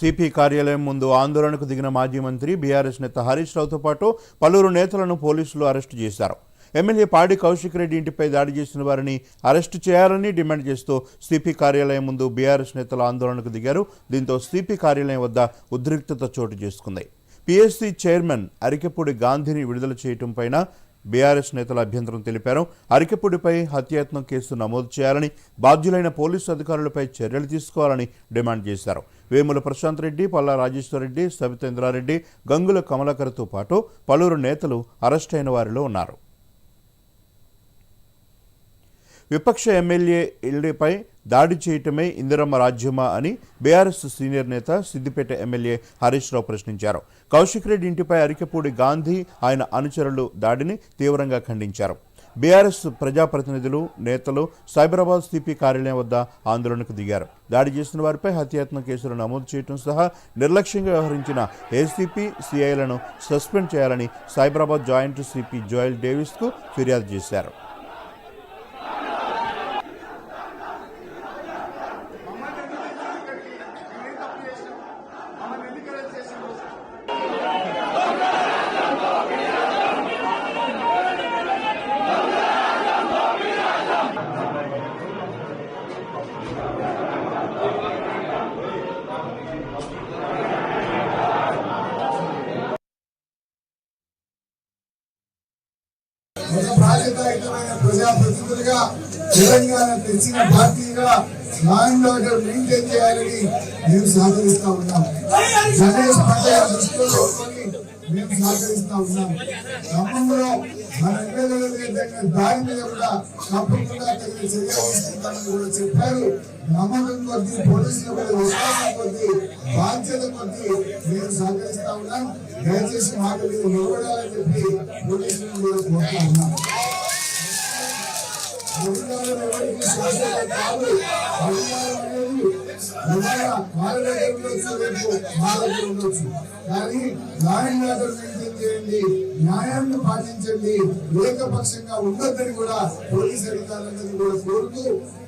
CP కార్యాలయం ముందు ఆందోళనకు దిగిన మాజీ మంత్రి బీఆర్ఎస్ నేత హరీష్ రావుతో పాటు పలువురు నేతలను పోలీసులు అరెస్టు చేశారు. ఎమ్మెల్యే పాడి కౌశిక్ రెడ్డి ఇంటిపై దాడి చేసిన వారిని అరెస్టు చేయాలని డిమాండ్ చేస్తూ సిపి కార్యాలయం ముందు బీఆర్ఎస్ నేతలు ఆందోళనకు దిగారు. దీంతో సిపి కార్యాలయం వద్ద ఉద్రిక్తత చోటు చేసుకుంది. పిఎస్సి చైర్మన్ అరికెపూడి గాంధీని విడుదల చేయటం పైన బీఆర్ఎస్ నేతలు అభ్యంతరం తెలిపారు. అరికెపూడిపై హత్యాయత్నం కేసు నమోదు చేయాలని బాధ్యులైన పోలీసు అధికారులపై చర్యలు తీసుకోవాలని డిమాండ్ చేశారు. వేముల ప్రశాంత్ రెడ్డి పల్లా రాజేశ్వరరెడ్డి సవితేంద్రారెడ్డి గంగుల కమలాకర్తో పాటు పలువురు నేతలు అరెస్ట్ అయిన వారిలో ఉన్నారు. విపక్ష ఎమ్మెల్యే దాడి చేయటమే ఇందిరమ్మ రాజ్యమా అని బీఆర్ఎస్ సీనియర్ నేత సిద్దిపేట ఎమ్మెల్యే హరీష్ రావు ప్రశ్నించారు. కౌశిక్ రెడ్డి ఇంటిపై అరికెపూడి గాంధీ ఆయన అనుచరులు దాడిని తీవ్రంగా ఖండించారు. బీఆర్ఎస్ ప్రజాప్రతినిధులు నేతలు సైబరాబాద్ సిపి కార్యాలయం వద్ద ఆందోళనకు దిగారు. దాడి చేసిన వారిపై హత్యాత్మ కేసులు నమోదు చేయడం సహా నిర్లక్ష్యంగా వ్యవహరించిన ఏసీపీ సిఐలను సస్పెండ్ చేయాలని సైబరాబాద్ జాయింట్ సిపి జోయల్ డేవిస్కు ఫిర్యాదు చేశారు. ఒక బాధ్యతాయుతమైన ప్రజాప్రతినిధులుగా తెలంగాణ తెచ్చిన పార్టీగా ఆర్డర్ మెయింటైన్ చేయాలని మేము సహకరిస్తా ఉన్నాం గణేష్ దృష్టిలో మేము సహకరిస్తా ఉన్నాం ఖమ్మంలో మన ఎమ్మెల్యేలు విధంగా దారి మీద కూడా తప్పకుండా తగిన చర్య తీసుకుంటామని కూడా చెప్పారు. నమ్మకం కొద్దీ పోలీసుల కొద్ది విశ్వాసం కొద్ది బాధ్యత కొద్ది నేను సహకరిస్తా ఉన్నాను. దయచేసి మాకు మీరు నిలబడాలని చెప్పి పోలీసులను కూడా కోరుతా ఉన్నాను. అధికారం ఎవరికి శాశ్వతం కాదు అధికారం అనేది వాళ్ళ దగ్గర ఉండొచ్చు మా దగ్గర ఉండొచ్చు. కానీ లా మెయింటైన్ చేయండి న్యాయాన్ని పాటించండి ఏకపక్షంగా ఉండొద్దని కూడా పోలీస్ అధికారులందరినీ కూడా కోరుతూ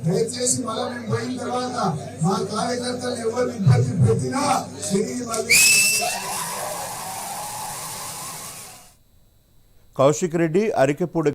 దయచేసి మళ్ళా మేము పోయిన తర్వాత మా కార్యకర్తలు ఎవరు ఇబ్బంది పెట్టినా తిరిగి మళ్ళీ కౌశిక్ రెడ్డి అరికెపూడి